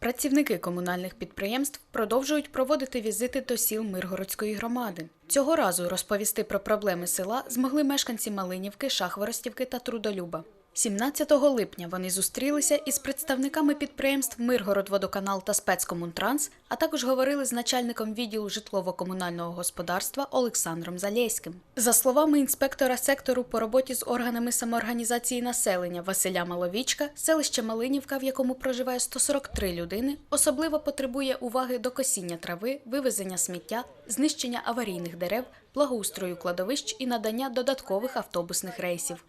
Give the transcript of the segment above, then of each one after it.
Працівники комунальних підприємств продовжують проводити візити до сіл Миргородської громади. Цього разу розповісти про проблеми села змогли мешканці Малинівки, Шахворостівки та Трудолюба. 17 липня вони зустрілися із представниками підприємств Миргородводоканал та спецкомунтранс, а також говорили з начальником відділу житлово-комунального господарства Олександром Залєським. За словами інспектора сектору по роботі з органами самоорганізації населення Василя Маловічка, селище Малинівка, в якому проживає 143 людини, особливо потребує уваги до косіння трави, вивезення сміття, знищення аварійних дерев, благоустрою кладовищ і надання додаткових автобусних рейсів.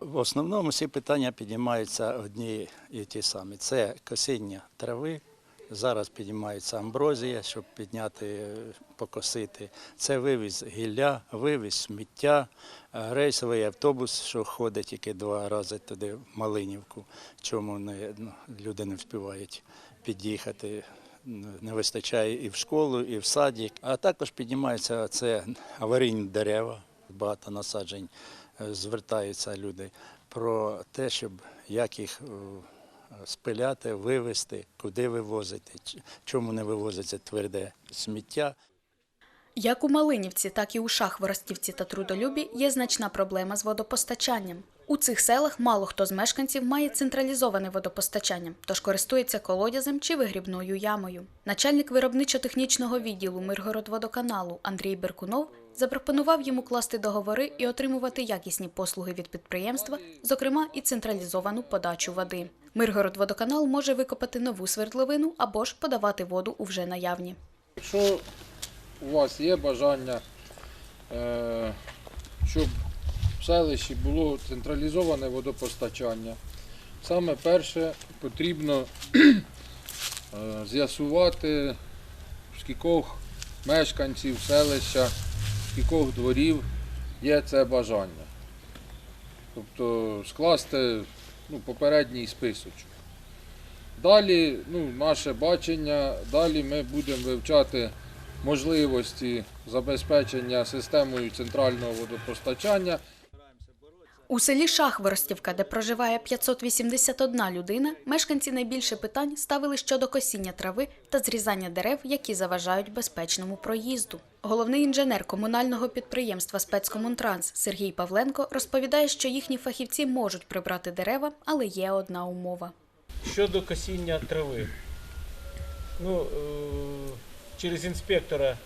В основному всі питання піднімаються одні і ті самі. Це косіння трави. Зараз піднімається амброзія, щоб підняти, покосити. Це вивіз гілля, вивіз сміття, рейсовий автобус, що ходить тільки два рази туди в Малинівку. Чому не, ну, люди не встигають під'їхати. Не вистачає і в школу, і в садик. А також піднімаються це аварійні дерева, багато насаджень звертаються люди про те, щоб як їх е, спиляти, вивезти, куди вивозити, чому не вивозиться тверде сміття. Як у Малинівці, так і у Шахворостівці та Трудолюбі є значна проблема з водопостачанням. У цих селах мало хто з мешканців має централізоване водопостачання, тож користується колодязем чи вигрібною ямою. Начальник виробничо-технічного відділу Миргородводоканалу Андрій Беркунов запропонував йому класти договори і отримувати якісні послуги від підприємства, зокрема і централізовану подачу води. Миргородводоканал може викопати нову свердловину або ж подавати воду у вже наявні. Якщо у вас є бажання, е, щоб в селищі було централізоване водопостачання, саме перше потрібно е, з'ясувати, скількох мешканців селища, скількох дворів є це бажання. Тобто скласти ну, попередній списочок. Далі, ну, наше бачення, далі ми будемо вивчати можливості забезпечення системою центрального водопостачання. У селі Шахворостівка, де проживає 581 людина, мешканці найбільше питань ставили щодо косіння трави та зрізання дерев, які заважають безпечному проїзду. Головний інженер комунального підприємства спецкомунтранс Сергій Павленко розповідає, що їхні фахівці можуть прибрати дерева, але є одна умова. Щодо косіння трави. Ну, е, через інспектора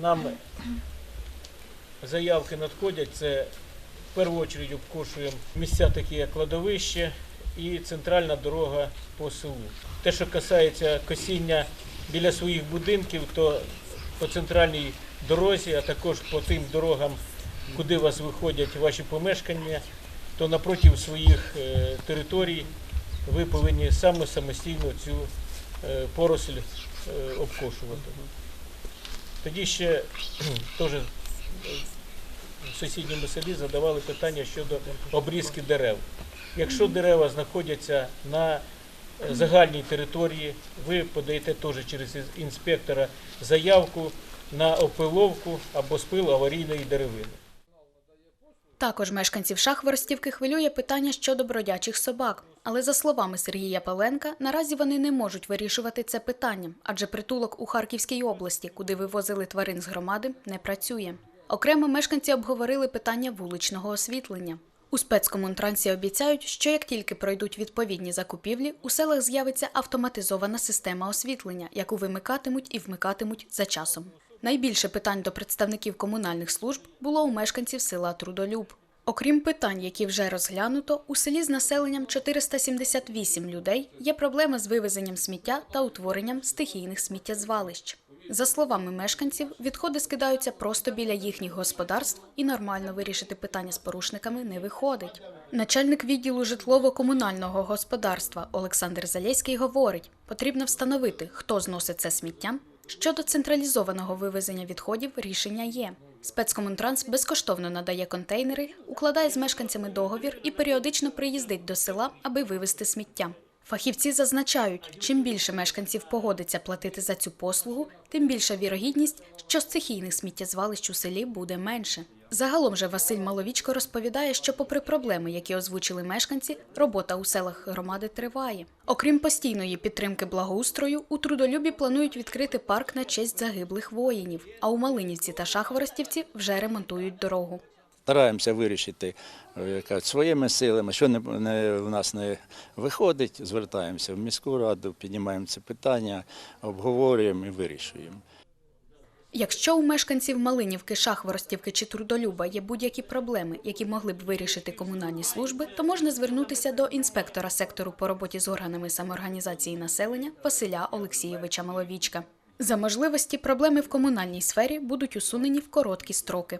нам заявки надходять. Це в першу чергу обкошуємо місця такі як кладовище і центральна дорога по селу. Те, що касається косіння біля своїх будинків, то по центральній дорозі, а також по тим дорогам, куди вас виходять ваші помешкання, то напротив своїх е, територій ви повинні саме самостійно цю е, поросль е, обкошувати. Тоді ще теж в сусідньому селі задавали питання щодо обрізки дерев. Якщо дерева знаходяться на е, загальній території, ви подаєте теж через інспектора заявку на опиловку або спил аварійної деревини. Також мешканців Шахворостівки хвилює питання щодо бродячих собак. Але за словами Сергія Паленка, наразі вони не можуть вирішувати це питання, адже притулок у Харківській області, куди вивозили тварин з громади, не працює. Окремо мешканці обговорили питання вуличного освітлення. У спецкомунтрансі обіцяють, що як тільки пройдуть відповідні закупівлі, у селах з'явиться автоматизована система освітлення, яку вимикатимуть і вмикатимуть за часом. Найбільше питань до представників комунальних служб було у мешканців села Трудолюб. Окрім питань, які вже розглянуто, у селі з населенням 478 людей є проблеми з вивезенням сміття та утворенням стихійних сміттєзвалищ. За словами мешканців, відходи скидаються просто біля їхніх господарств і нормально вирішити питання з порушниками не виходить. Начальник відділу житлово-комунального господарства Олександр Залєський говорить, потрібно встановити, хто зносить це сміття. Щодо централізованого вивезення відходів рішення є. Спецкомунтранс безкоштовно надає контейнери, укладає з мешканцями договір і періодично приїздить до села, аби вивезти сміття. Фахівці зазначають, чим більше мешканців погодиться платити за цю послугу, тим більша вірогідність, що стихійних сміттєзвалищ у селі буде менше. Загалом же Василь Маловічко розповідає, що попри проблеми, які озвучили мешканці, робота у селах громади триває. Окрім постійної підтримки благоустрою, у трудолюбі планують відкрити парк на честь загиблих воїнів. А у Малинівці та Шахворостівці вже ремонтують дорогу. Стараємося вирішити е, своїми силами, що не, в нас не виходить, звертаємося в міську раду, піднімаємо це питання, обговорюємо і вирішуємо. Якщо у мешканців Малинівки, Шахворостівки чи Трудолюба є будь-які проблеми, які могли б вирішити комунальні служби, то можна звернутися до інспектора сектору по роботі з органами самоорганізації населення Василя Олексійовича Маловічка. За можливості проблеми в комунальній сфері будуть усунені в короткі строки.